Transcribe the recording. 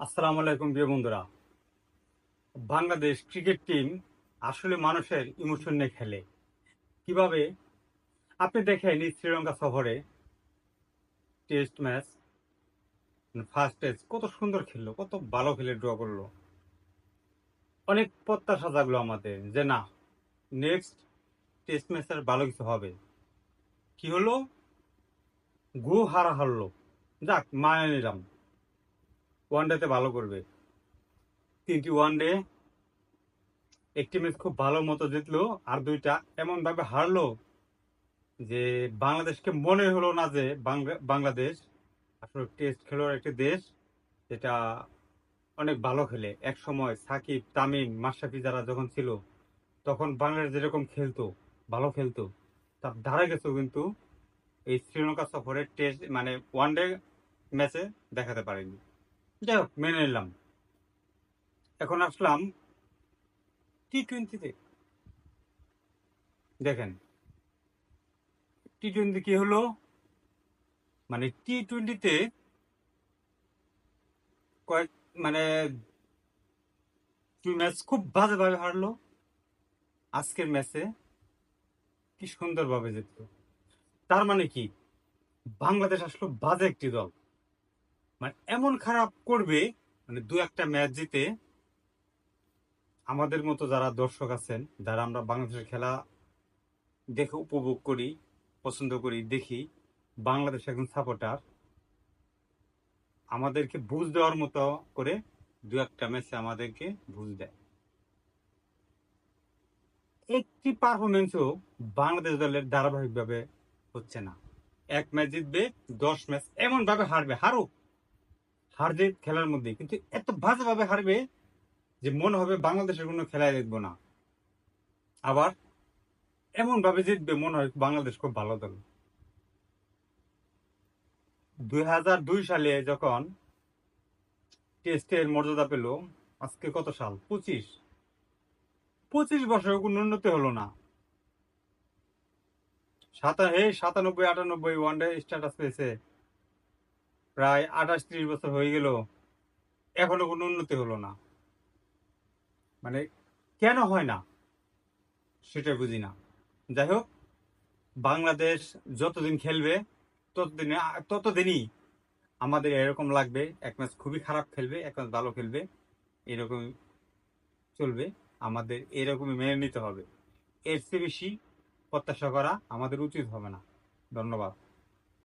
আসসালামু আলাইকুম, প্রিয় বন্ধুরা। বাংলাদেশ ক্রিকেট টিম আসলে মানুষের ইমোশন নিয়ে খেলে। কীভাবে? আপনি দেখেন এই শ্রীলঙ্কা সফরে টেস্ট ম্যাচ, ফার্স্ট টেস্ট, কত সুন্দর খেললো, কত ভালো খেলে ড্র করল। অনেক প্রত্যাশা জাগলো আমাদের যে না নেক্সট টেস্ট ম্যাচের ভালো কিছু হবে। কি হলো? গো হারা হারলো। যাক, মায়া নিলাম। ওয়ানডেতে ভালো করবে। তিনটি ওয়ানডে একটি ম্যাচ খুব ভালো মতো জিতলো, আর দুইটা এমন ভাবে হারলো যে বাংলাদেশকে মনে হলো না যে বাংলাদেশ আসলে টেস্ট খেলোয়াড় একটি দেশ যেটা অনেক ভালো খেলে। এক সময় সাকিব, তামিম, মাশরাফি যারা যখন ছিল, তখন বাংলাদেশ যেরকম খেলতো, ভালো খেলতো, তার ধারে গেছে কিন্তু এই শ্রীলঙ্কা সফরে টেস্ট মানে ওয়ানডে ম্যাচে দেখাতে পারেনি। যাই হোক, মেনে নিলাম। এখন আসলাম টি টোয়েন্টিতে দেখেন টি টোয়েন্টি কি হলো? মানে টি টোয়েন্টিতে কয়েক মানে দুই ম্যাচ খুব বাজেভাবে হারলো। আজকের ম্যাচে কি সুন্দরভাবে জিতলো। তার মানে কি? বাংলাদেশ আসলো বাজে একটি দল। মানে এমন খারাপ করবে মানে দু একটা ম্যাচ জিতে আমাদের মতো যারা দর্শক আছেন, যারা আমরা বাংলাদেশের খেলা দেখে উপভোগ করি, পছন্দ করি, দেখি, বাংলাদেশ একজন সাপোর্টার আমাদেরকে বুঝ দেওয়ার মতো করে দু একটা ম্যাচে আমাদেরকে বুঝ দেয়। একটি পারফরমেন্সও বাংলাদেশ দলের ধারাবাহিকভাবে হচ্ছে না। এক ম্যাচ জিতবে, দশ ম্যাচ এমন ভাবে হারবে, হারুক। হার জিত খেলার মধ্যে। কিন্তু এত বাজেভাবে হারবে যে মনে হবে বাংলাদেশের কোনো খেলায় দেখব না। আবার এমন ভাবে জিতবে, মনে হয় বাংলাদেশ খুব ভালো দল। দুই হাজার দুই সালে যখন টেস্টের মর্যাদা পেল, আজকে কত সাল? পঁচিশ। পঁচিশ বছর কোনো উন্নতি হলো না। সাতা হে সাতানব্বই, আটানব্বই ওয়ানডে স্ট্যাটাস পেয়েছে প্রায় আঠাশ ত্রিশ বছর হয়ে গেল, এখনও কোনো উন্নতি হলো না। মানে কেন হয় না? সেটা বুঝি না। যাই হোক, বাংলাদেশ যতদিন খেলবে, ততদিনে, ততদিনই আমাদের এরকম লাগবে, এক ম্যাচ খুবই খারাপ খেলবে, এক ম্যাচ ভালো খেলবে, এরকম চলবে। আমাদের এরকমই মেনে নিতে হবে। এর চেয়ে বেশি প্রত্যাশা করা আমাদের উচিত হবে না। ধন্যবাদ।